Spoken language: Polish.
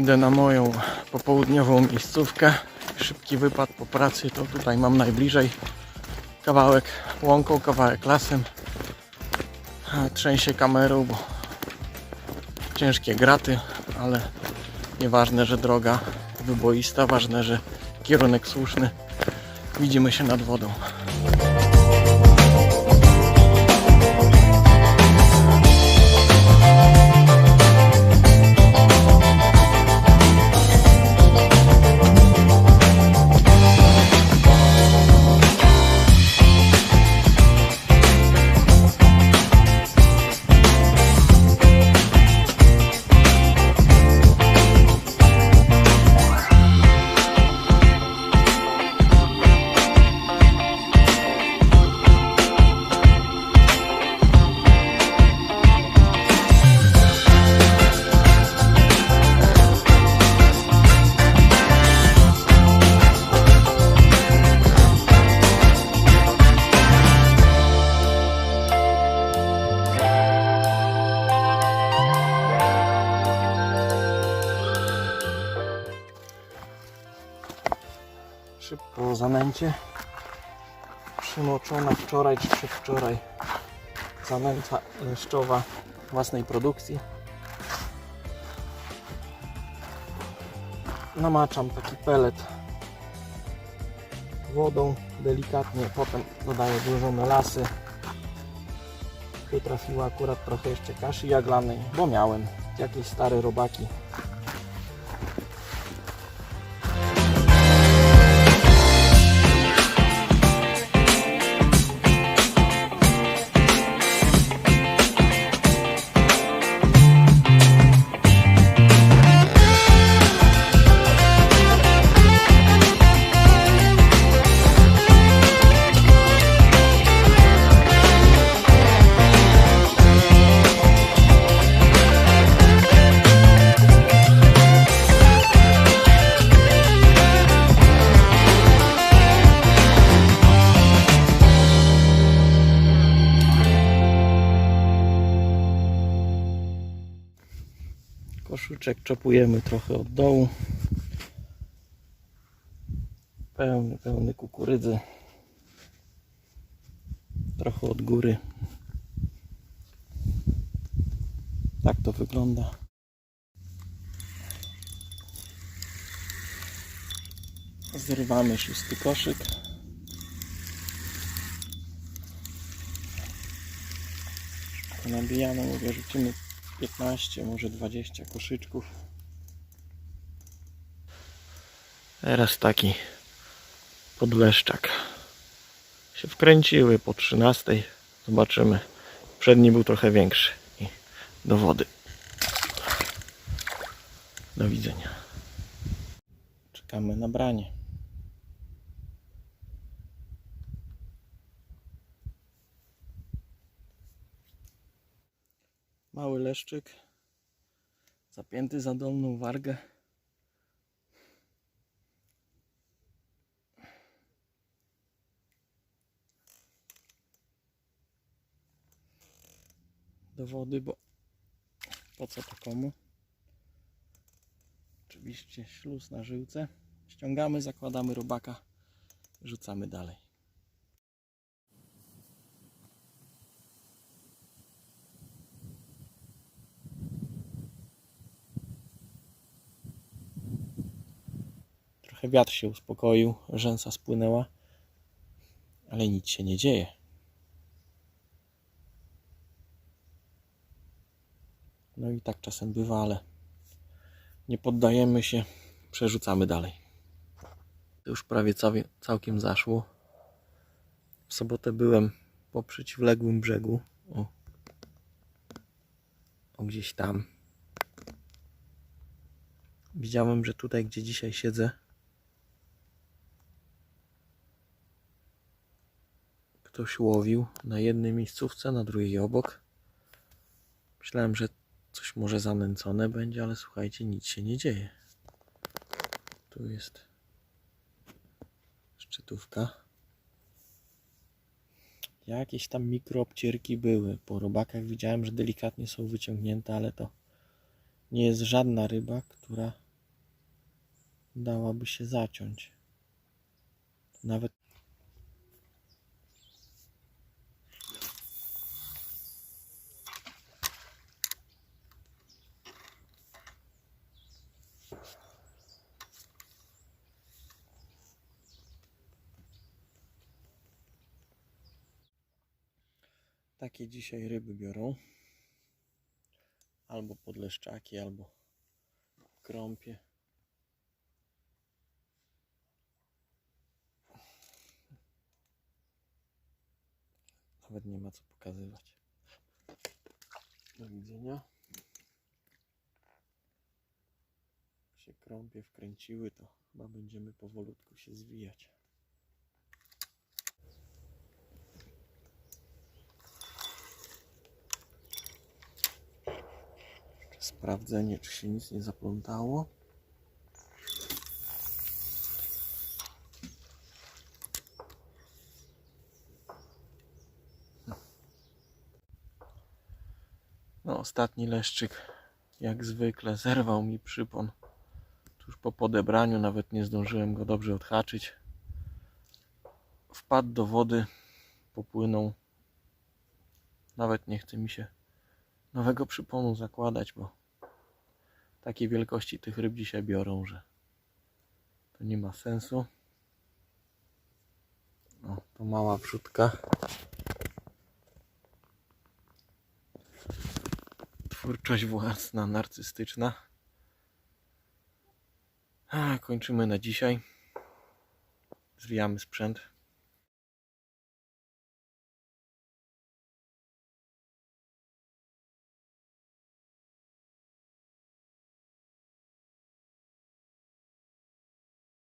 Idę na moją popołudniową miejscówkę. Szybki wypad po pracy to tutaj mam najbliżej. Kawałek łąką, kawałek lasem. Trzęsie kamerą, bo ciężkie graty, ale nieważne, że droga wyboista, ważne, że kierunek słuszny. Widzimy się nad wodą. Szybko zanęcie. Przymoczona wczoraj czy przedwczoraj zanęta leszczowa własnej produkcji. Namaczam taki pelet wodą delikatnie, potem dodaję dużo melasy. Tu trafiło akurat trochę jeszcze kaszy jaglanej, bo miałem jakieś stare robaki Koszyczek czopujemy trochę od dołu. Pełny, pełny kukurydzy. Trochę od góry. Tak to wygląda. Zrywamy szósty koszyk. Nabijamy, mówię, rzucimy 15, może 20 koszyczków. Teraz taki podleszczak. Się wkręciły po 13. Zobaczymy. Przedni był trochę większy. I do wody. Do widzenia. Czekamy na branie. Mały leszczyk. Zapięty za dolną wargę. Do wody, bo po co to komu? Oczywiście śluz na żyłce. Ściągamy, zakładamy robaka, rzucamy dalej. Trochę wiatr się uspokoił, rzęsa spłynęła, ale nic się nie dzieje. No i tak czasem bywa, ale nie poddajemy się, przerzucamy dalej. To już prawie całkiem zaszło. W sobotę byłem po przeciwległym brzegu. O, o gdzieś tam. Widziałem, że tutaj, gdzie dzisiaj siedzę, ktoś łowił na jednej miejscówce, na drugiej obok. Myślałem, że coś może zanęcone będzie, ale słuchajcie, nic się nie dzieje. Tu jest szczytówka. Jakieś tam mikroobcierki były. Po robakach widziałem, że delikatnie są wyciągnięte, ale to nie jest żadna ryba, która dałaby się zaciąć. Nawet takie dzisiaj ryby biorą. Albo podleszczaki, albo krąpie. Nawet nie ma co pokazywać. Do widzenia. Się krąpie wkręciły, to chyba będziemy powolutku się zwijać. Sprawdzenie, czy się nic nie zaplątało. No, ostatni leszczyk, jak zwykle, zerwał mi przypon. Tuż po podebraniu, nawet nie zdążyłem go dobrze odhaczyć. Wpadł do wody, popłynął. Nawet nie chce mi się nowego przyponu zakładać, bo takiej wielkości tych ryb dzisiaj biorą, że to nie ma sensu. O, to mała wrzutka. Twórczość własna, narcystyczna. A, kończymy na dzisiaj. Zwijamy sprzęt.